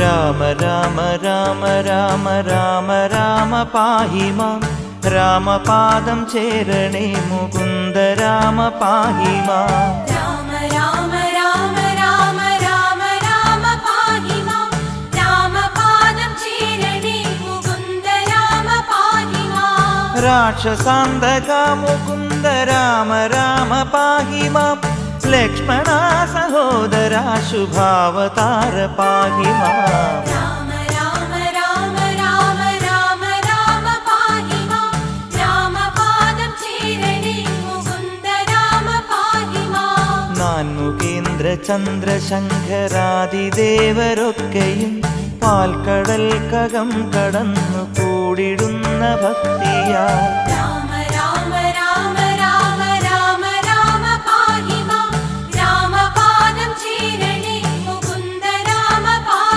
राम राम राम राम राम राम पाहि मां। रामपादं चेरणे मुकुन्द राम पाहि माहि मा। राक्षसानका मुकुन्द राम राम पाहि मां। ലക്ഷ്മണ സഹോദര ശുഭാവതാര പാഹി ചന്ദ്ര മാം ചന്ദ്രശങ്കരാദിദേവരൊക്കെയും പാൽക്കടൽ കകം കടന്നു കൂടിടുന്ന ഭക്തിയാൽ രാമ